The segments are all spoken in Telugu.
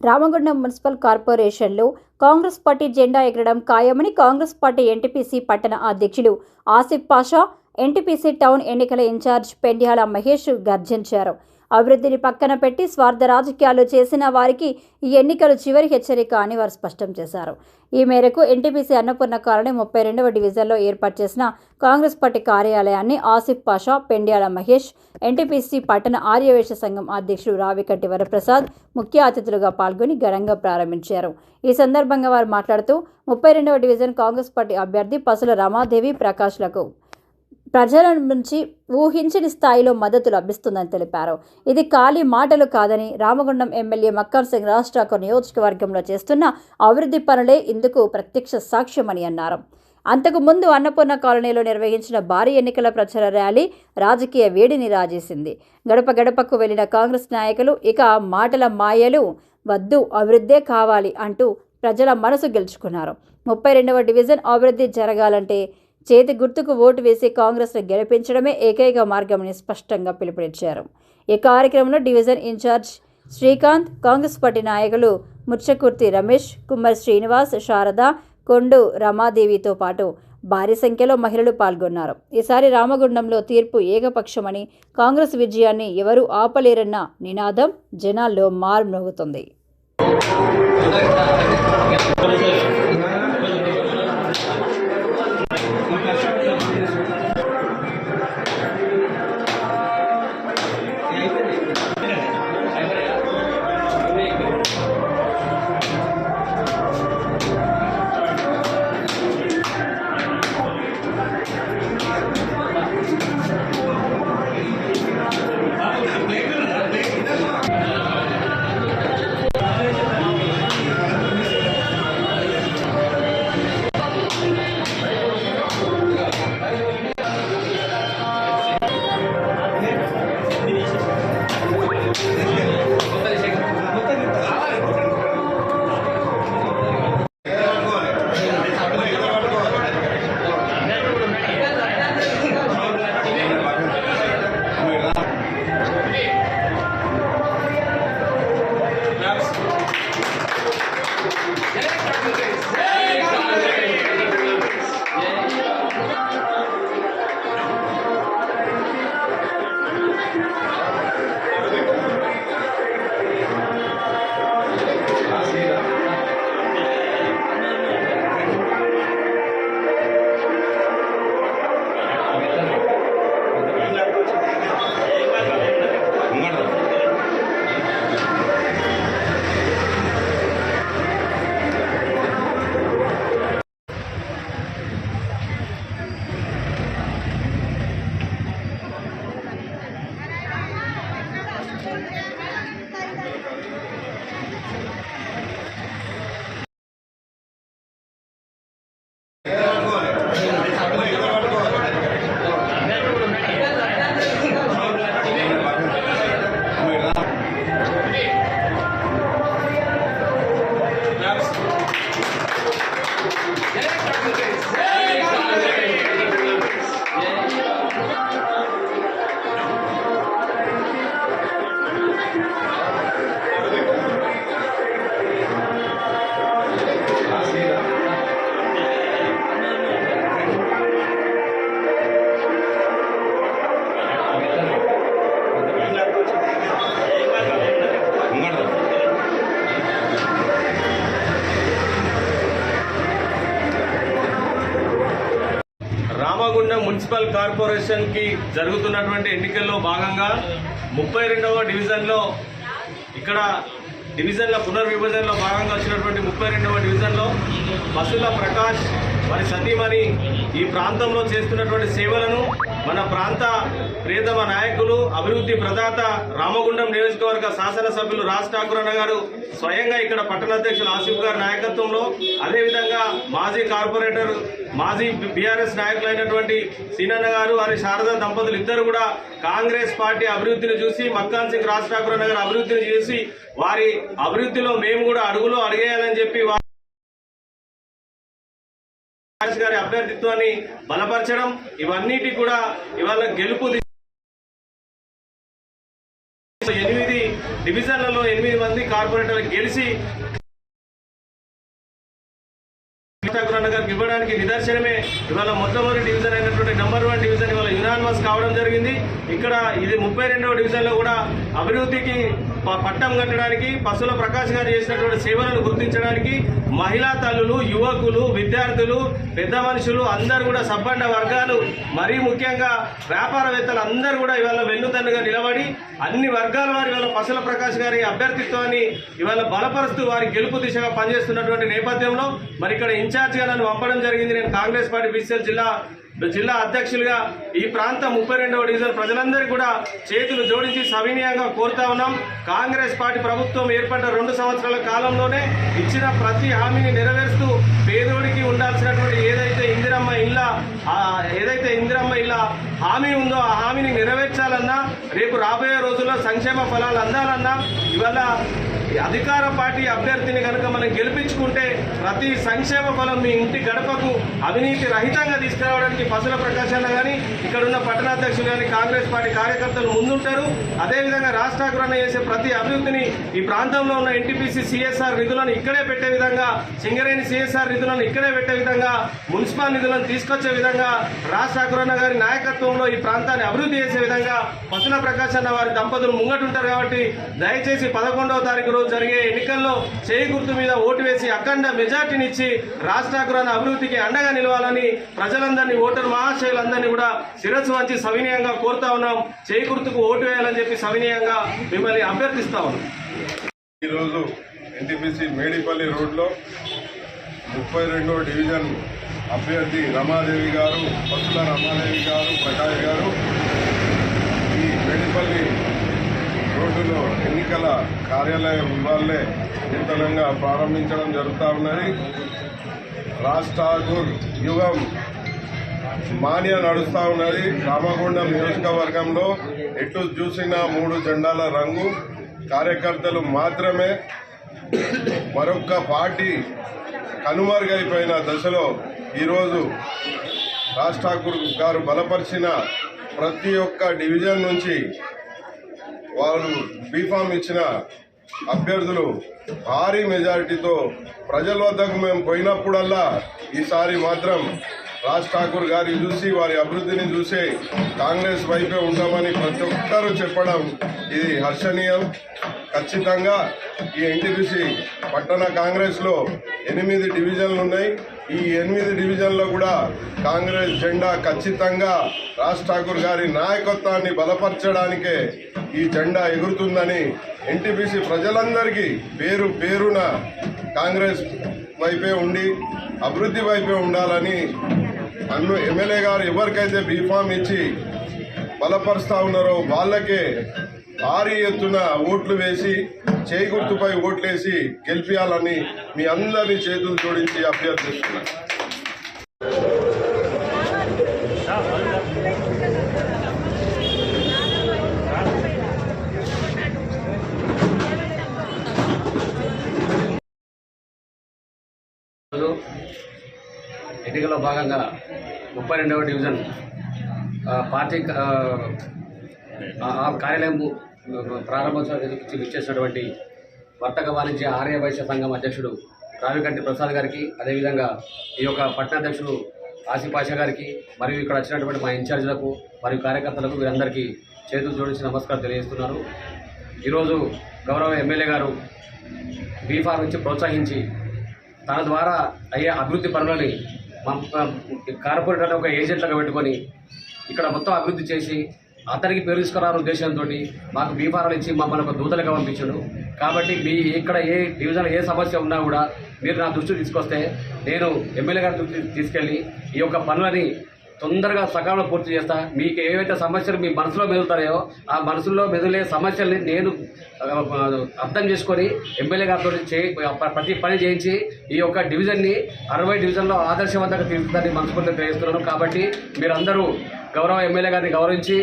రామగుండం మున్సిపల్ కార్పొరేషన్లో కాంగ్రెస్ పార్టీ జెండా ఎగరడం ఖాయమని కాంగ్రెస్ పార్టీ ఎన్టీపీసీ పట్టణ అధ్యక్షులు ఆసిఫ్ పాషా ఎన్టీపీసీ టౌన్ ఎన్నికల ఇన్ఛార్జ్ పెండ్యాల మహేష్ గర్జించారు. అభివృద్ధిని పక్కన పెట్టి స్వార్థ రాజకీయాలు చేసిన వారికి ఈ ఎన్నికలు చివరి హెచ్చరిక అని వారు స్పష్టం చేశారు. ఈ మేరకు ఎన్టీపీసీ అన్నపూర్ణ కాలనీ ముప్పై రెండవ డివిజన్లో ఏర్పాటు చేసిన కాంగ్రెస్ పార్టీ కార్యాలయాన్ని ఆసిఫ్ పాషా పెండ్యాల మహేష్ ఎన్టీపీసీ పట్టణ ఆర్యవేశ సంఘం అధ్యక్షుడు రావికట్టి వరప్రసాద్ ముఖ్య అతిథులుగా పాల్గొని ఘనంగా ప్రారంభించారు. ఈ సందర్భంగా వారు మాట్లాడుతూ ముప్పై రెండవ డివిజన్ కాంగ్రెస్ పార్టీ అభ్యర్థి పసుల రమాదేవి ప్రకాష్లకు ప్రజల నుంచి ఊహించని స్థాయిలో మద్దతు లభిస్తుందని తెలిపారు. ఇది ఖాళీ మాటలు కాదని రామగుండం ఎమ్మెల్యే మక్కర్ సింగ్ రాజ్ నియోజకవర్గంలో చేస్తున్న అభివృద్ధి పనులే ఇందుకు ప్రత్యక్ష సాక్ష్యమని అన్నారు. అంతకు ముందు అన్నపూర్ణ కాలనీలో నిర్వహించిన భారీ ఎన్నికల ప్రచార ర్యాలీ రాజకీయ వేడిని రాజేసింది గడప గడపకు వెళ్ళిన కాంగ్రెస్ నాయకులు ఇక మాటల మాయలు వద్దు అభివృద్ధే కావాలి అంటూ ప్రజల మనసు గెలుచుకున్నారు. ముప్పై రెండవ డివిజన్ అభివృద్ధి జరగాలంటే చేతి గుర్తుకు ఓటు వేసి కాంగ్రెస్ను గెలిపించడమే ఏకైక మార్గమని స్పష్టంగా పిలుపునిచ్చారు. ఈ కార్యక్రమంలో division incharge Srikanth Congress party నాయకులు ముచ్చకుర్తి రమేష్ కుమ్మర్ శ్రీనివాస్ శారద కొండు రమాదేవితో పాటు భారీ సంఖ్యలో మహిళలు పాల్గొన్నారు. ఈసారి రామగుండంలో తీర్పు ఏకపక్షమని కాంగ్రెస్ విజయాన్ని ఎవరూ ఆపలేరన్న నినాదం జనాల్లో మార్మోగుతుంది రామగుండం మున్సిపల్ కార్పొరేషన్కి జరుగుతున్నటువంటి ఎన్నికల్లో భాగంగా ముప్పై రెండవ డివిజన్లో ఇక్కడ డివిజన్ల పునర్విభజనలో భాగంగా వచ్చినటువంటి ముప్పై రెండవ డివిజన్లో బసుల ప్రకాష్ మరి సతీమణి ఈ ప్రాంతంలో చేస్తున్నటువంటి సేవలను మన ప్రాంత ప్రియతమ నాయకులు అభివృద్ధి ప్రదాత రామగుండం నియోజకవర్గ శాసనసభ్యులు రాజ్ ఠాకూర్ అన్న గారు స్వయంగా ఇక్కడ పట్టణ అధ్యక్షులు ఆసిఫ్ గారి నాయకత్వంలో అదేవిధంగా మాజీ కార్పొరేటర్ మాజీ బీఆర్ఎస్ నాయకులైనటువంటి సీనన్న గారు వారి శారదా దంపతులు ఇద్దరు కూడా కాంగ్రెస్ పార్టీ అభివృద్ధిని చూసి మక్కాన్ సింగ్ రాజ్ ఠాకూర్ అన్న గారు అభివృద్ధిని చూసి వారి అభివృద్ధిలో మేము కూడా అడుగులో అడిగేయాలని చెప్పి అభ్యర్థిత్వాన్ని బలపరచడం ఇవన్నిటి కూడా ఇవాళ గెలుపు ఎనిమిది డివిజన్లలో ఎనిమిది మంది కార్పొరేట్ గెలిచి ఠాకూర్ అన్న గారికి ఇవ్వడానికి నిదర్శనమే. ఇవాళ మొట్టమొదటి డివిజన్ అయినటువంటి నెంబర్ వన్ డివిజన్ ఇవాళ యునానిమస్ కావడం జరిగింది. ఇక్కడ ఇది ముప్పై రెండవ డివిజన్లో కూడా అభివృద్ధికి పట్టం కట్టడానికి పశువుల ప్రకాష్ గారు చేసినటువంటి సేవలను గుర్తించడానికి మహిళా తల్లులు యువకులు విద్యార్థులు పెద్ద మనుషులు అందరూ కూడా సబ్బండ వర్గాలు మరీ ముఖ్యంగా వ్యాపారవేత్తలు అందరూ కూడా ఇవాళ వెన్నుదన్నుగా నిలబడి అన్ని వర్గాల వారి ఇవాళ పశువుల ప్రకాష్ గారి అభ్యర్థిత్వాన్ని ఇవాళ బలపరుస్తూ వారి గెలుపు దిశగా పనిచేస్తున్నటువంటి నేపథ్యంలో మరి ఇక్కడ ఇన్ఛార్జ్గా నన్ను పంపడం జరిగింది. నేను కాంగ్రెస్ పార్టీ బీసీఎల్ జిల్లా జిల్లా అధ్యక్షులుగా ఈ ప్రాంతం ముప్పై రెండవ డివిజన్ ప్రజలందరికీ కూడా చేతులు జోడించి సవినీయంగా కోరుతా ఉన్నాం. కాంగ్రెస్ పార్టీ ప్రభుత్వం ఏర్పడ్డ రెండు సంవత్సరాల కాలంలోనే ఇచ్చిన ప్రతి హామీని నెరవేరుస్తూ పేదోడికి ఉండాల్సినటువంటి ఏదైతే ఇందిరమ్మ ఇళ్ళ ఏదైతే ఇందిరమ్మ ఇళ్ళ హామీ ఉందో ఆ హామీని నెరవేర్చాలన్నా రేపు రాబోయే రోజుల్లో సంక్షేమ ఫలాలు అందాలన్నా ఇవాళ అధికార పార్టీ అభ్యర్థిని కనుక మనం గెలిపించుకుంటే ప్రతి సంక్షేమ ఫలం మీ ఇంటి గడపకు అవినీతి రహితంగా తీసుకురావడానికి పసుల ప్రకాశన్న కానీ ఇక్కడ ఉన్న పట్టణాధ్యక్షులు కానీ కాంగ్రెస్ పార్టీ కార్యకర్తలు ముందుంటారు. అదేవిధంగా రాష్ట్రాగ్రహణ చేసే ప్రతి అభివృద్ధిని ఈ ప్రాంతంలో ఉన్న ఎన్టీపీసీ సిఎస్ఆర్ నిధులను ఇక్కడే పెట్టే విధంగా సింగరేణి సిఎస్ఆర్ నిధులను ఇక్కడే పెట్టే విధంగా మున్సిపల్ నిధులను తీసుకొచ్చే విధంగా రాష్ట్రాగ్రహణ గారి నాయకత్వంలో ఈ ప్రాంతాన్ని అభివృద్ధి చేసే విధంగా పసుల ప్రకాశన్న వారి దంపతులు ముంగటుంటారు కాబట్టి దయచేసి పదకొండవ తారీఖు రోజు జరిగే ఎన్నికల్లో చేయి గుర్తు మీద ఓటు వేసి అఖండ మెజార్టీనిచ్చి రాష్ట్రాకురణ అభివృద్ధికి అండగా నిలవాలని ప్రజలందరినీ ఓటర్ మహాశయులందరినీ కూడా శిరస్సు వంచి సవినీయంగా కోరుతా ఉన్నాం. చేయి గుర్తుకు ఓటు వేయాలని చెప్పి సవినీయంగా మిమ్మల్ని అభ్యర్థిస్తా ఉన్నాం. ఈరోజు ఎన్టీపీసీ మేడిపల్లి రోడ్లో ముప్పై రెండో డివిజన్ అభ్యర్థి రమాదేవి గారు పసుల రమాదేవి గారు ప్రకాష్ గారు ఈ మేడిపల్లి రోడ్డులో ఎన్నికల కార్యాలయం ఇవాళే నూతనంగా ప్రారంభించడం జరుగుతూ ఉన్నది. రాజ్ యుగం మాన్య నడుస్తూ ఉన్నది. రామగుండం నియోజకవర్గంలో ఎటు చూసినా మూడు జెండాల రంగు. కార్యకర్తలు మాత్రమే. మరొక పార్టీ కనుమరుగైపోయిన దశలో ఈరోజు రాజ్ ఠాకూర్ గారు బలపరిచిన ప్రతి ఒక్క డివిజన్ నుంచి వాళ్ళు బీఫామ్ ఇచ్చిన అభ్యర్థులు భారీ మెజారిటీతో ప్రజల వద్దకు మేము పోయినప్పుడల్లా ఈసారి మాత్రం రాజ్ ఠాకూర్ గారిని చూసి వారి అభివృద్ధిని చూసి కాంగ్రెస్ వైపే ఉంటామని ప్రతి ఒక్కరూ చెప్పడం ఇది హర్షణీయం. ఖచ్చితంగా ఈ ఎన్టీపీసీ పట్టణ కాంగ్రెస్లో ఎనిమిది డివిజన్లు ఉన్నాయి. ఈ ఎనిమిది డివిజన్లో కూడా కాంగ్రెస్ జెండా ఖచ్చితంగా రాజ్ ఠాకూర్ గారి నాయకత్వాన్ని బలపరచడానికే ఈ జెండా ఎగురుతుందని ఎన్టీపీసీ ప్రజలందరికీ పేరు పేరున కాంగ్రెస్ వైపే ఉండి అభివృద్ధి వైపే ఉండాలని అన్ను ఎమ్మెల్యే గారు ఎవరికైతే బీఫామ్ ఇచ్చి బలపరుస్తూ ఉన్నారో వాళ్ళకే భారీ ఎత్తున ఓట్లు వేసి చేయి గుర్తుపై ఓట్లేసి గెలిపించాలని మీ అందరినీ చేతులు జోడించి అభ్యర్థిస్తున్నా ఎన్నికల్లో భాగంగా ముప్పై రెండవ డివిజన్ పార్టీ కార్యాలయం ప్రారంభోత్సవానికి విచ్చేసినటువంటి వర్తక వాణిజ్య ఆర్య వైశ్య సంఘం అధ్యక్షుడు రావికంటి ప్రసాద్ గారికి అదేవిధంగా ఈ యొక్క పట్టణాధ్యక్షుడు ఆసిపాషా గారికి మరియు ఇక్కడ వచ్చినటువంటి మా ఇన్ఛార్జీలకు మరియు కార్యకర్తలకు వీరందరికీ చేతులు జోడించి నమస్కారం తెలియజేస్తున్నారు. ఈరోజు గౌరవ ఎమ్మెల్యే గారు బీఫార్ నుంచి ప్రోత్సహించి తన ద్వారా అయ్యే అభివృద్ధి పనులని కార్పొరేటర్ ఒక ఏజెంట్లుగా పెట్టుకొని ఇక్కడ మొత్తం అభివృద్ధి చేసి అతనికి పేరు తీసుకురాని ఉద్దేశంతో మాకు బీఫారాలు ఇచ్చి మమ్మల్ని ఒక దూతలుగా పంపించాడు. కాబట్టి మీ ఇక్కడ ఏ డివిజన్ ఏ సమస్య ఉన్నా కూడా మీరు నా దృష్టి తీసుకొస్తే నేను ఎమ్మెల్యే గారి దృష్టికి తీసుకెళ్ళి ఈ యొక్క పనులని తొందరగా సకాలంలో పూర్తి చేస్తా. మీకు ఏవైతే సమస్యలు మీ మనసులో మెదులుతాయో ఆ మనసులో మెదిలే సమస్యల్ని నేను అర్థం చేసుకొని ఎమ్మెల్యే గారితో చే ప్రతి పని చేయించి ఈ యొక్క డివిజన్ని అరవై డివిజన్లో ఆదర్శవంతంగా తీసుకుందని మనస్ఫూర్తిగా తెలియజేస్తున్నాను. కాబట్టి మీరందరూ గౌరవ ఎమ్మెల్యే గారిని గౌరవించి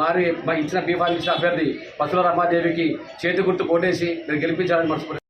వారి ఇచ్చిన బీఫాన్ ఇచ్చిన అభ్యర్థి పసుల రమాదేవికి చేతి గుర్తు కొట్టేసి మీరు గెలిపించాలని మనస్ఫూర్తి